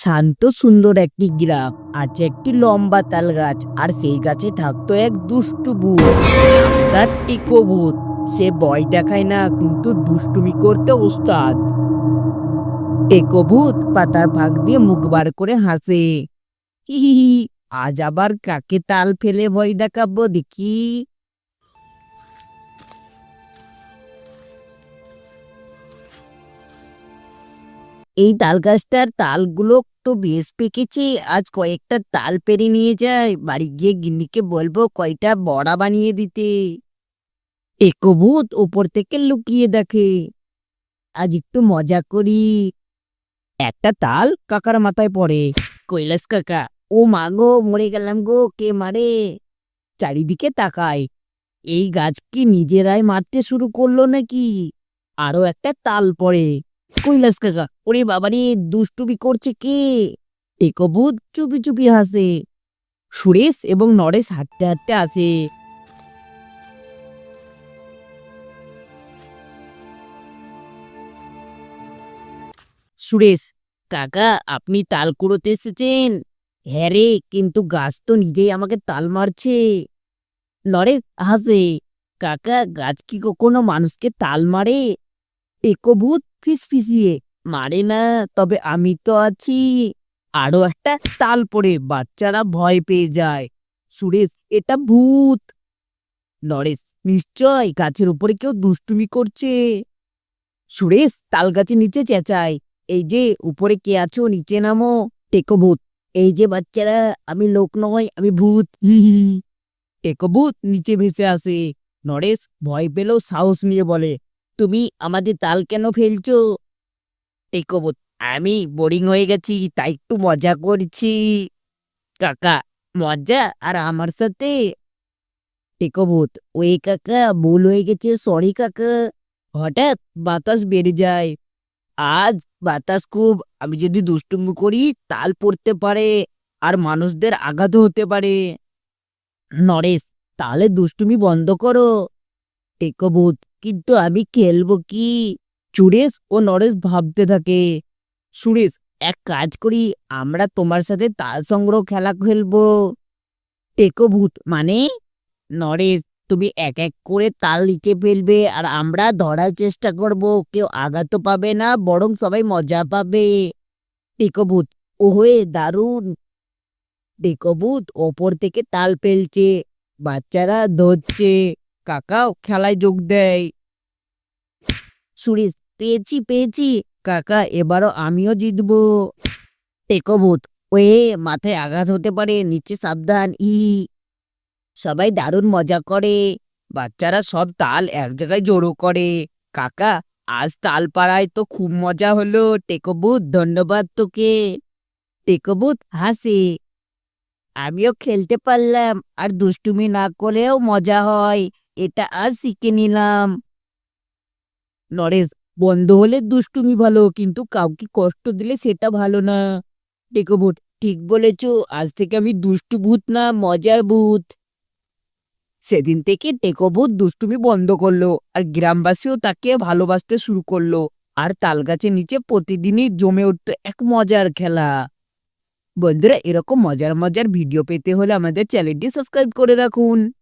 শান্ত সুন্দর একটি গ্রাম। আছে একটি লম্বা তাল গাছ আর সেই গাছে থাকতো এক দুষ্টু ভূত তার টিকো ভূত সে ভয় দেখায় না কিন্তু দুষ্টুমি করতে ওস্তাদ। টেকো ভূত পাতার ফাঁক দিয়ে মুখ বার করে হাসে। হি, আজ আবার কাকে তাল ফেলে ভয় দেখাবো দেখি? এই তাল গাছটার তালগুলো তো বেশ পেকেছে। আজ কয়েকটা তাল পেরে নিয়ে যায় বাড়ি গিয়ে গিন্নিকে বলব কয়টা বড়া বানিয়ে দিতে। একভূত ওপর থেকে লুকিয়ে দেখে। আজ একটু মজা করি। একটা তাল কাকার মাথায় পড়ে। কৈলাস কাকা, ও মা গো, মরে গেলাম গো, কে মারে? চারিদিকে তাকায়। এই গাছ কি নিজেরাই মারতে শুরু করল নাকি? আরও একটা তাল পড়ে। কৈলাস কাকা, ওরে বাবারে দুষ্টুমি করছে কে? একবুধ চুপি চুপি হাসে। সুরেশ এবং নরেশ হাঁটতে হাঁটতে আসে সুরেশ, কাকা, আপনি তাল কুড়োতে এসেছেন? হ্যাঁ রে, কিন্তু গাছ তো নিজেই আমাকে তাল মারছে। নরেশ হাসে, কাকা, গাছ কি কখনো মানুষকে তাল মারে? একভূত ফিসফিসিয়ে মারে না, তবে আমি তো আছি। আরও একটা তাল পড়ে, বাচ্চারা ভয় পেয়ে যায়। সুরেশ, এটা ভূত। নরেশ, নিশ্চয় গাছের উপরে কেউ দুষ্টুমি করছে। সুরেশ, তাল গাছের নিচে চেঁচায়। এই যে, উপরে কে আছো, নিচে নামো। টেকো ভূত এই যে বাচ্চারা, আমি লোক নয়, আমি ভূত। টেকো ভূত নিচে ভেসে আসে। নরেশ ভয় পেলেও সাহস নিয়ে বলে তুমি আমাদের তাল কেন ফেলছ? ফেলছো টেকোবত আমি বোরিং হয়ে গেছি, তাই একটু মজা করছি। কাকা, মজা? আর আমার সাথে? টেকোবত ওই কাকা, ভুল হয়ে গেছে সরি কাকা। হঠাৎ বাতাস বেড়ে যায়। আজ বাতাস খুব, আমি যদি দুষ্টুমি করি, তাল পড়তে পারে, আর মানুষদের আঘাত হতে পারে। নরেশ, তাহলে দুষ্টুমি বন্ধ করো। টেকোবুত কিন্তু আমি খেলব কি? সুরেশ ও নরেশ ভাবতে থাকে। সুরেশ, এক কাজ করি, আমরা তোমার সাথে তাল সংগ্রহ খেলা খেলব। টেকোভূত মানে? নরেশ, তুমি এক এক করে তাল নিচে ফেলবে আর আমরা ধরার চেষ্টা করব। কেউ আঘাতও পাবে না, বরং সবাই মজা পাবে। টেকোভূত ও হয়ে দারুণ! টেকোভূত ওপর থেকে তাল ফেলছে, বাচ্চারা ধরছে। কাকাও খেলায় যোগ দেয়। সুরেশ, পেয়েছি পেয়েছি। কাকা, এবারও আমিও জিতবো। টেকোভূত ওয়ে, মাথায় আঘাত হতে পারে, নিচে সাবধান, ই। সবাই দারুণ মজা করে। বাচ্চারা সব তাল এক জায়গায় জড়ো করে। কাকা, আজ তাল পাড়ায় তো খুব মজা হলো। টেকোভূত ধন্যবাদ তোকে। টেকোভূত হাসে। আমিও খেলতে পারলাম, আর দুষ্টুমি না করলেও মজা হয়। এটা আজ শিখে নিলাম। নরেশ, বন্ধ হলে দুষ্টুমি ভালো, কিন্তু কাউকে কষ্ট দিলে সেটা ভালো না। টেকোভূত ঠিক বলেছ, আজ থেকে আমি দুষ্টু ভূত না, মজার ভূত। সেদিন থেকে টেকোভূত দুষ্টুমি বন্ধ করল, আর গ্রামবাসীও তাকে ভালোবাসতে শুরু করল, আর তালগাছের নিচে প্রতিদিনই জমে উঠতো এক মজার খেলা। বন্ধুরা, এরকম মজার মজার ভিডিও পেতে হলে আমাদের চ্যানেলটি সাবস্ক্রাইব করে রাখুন।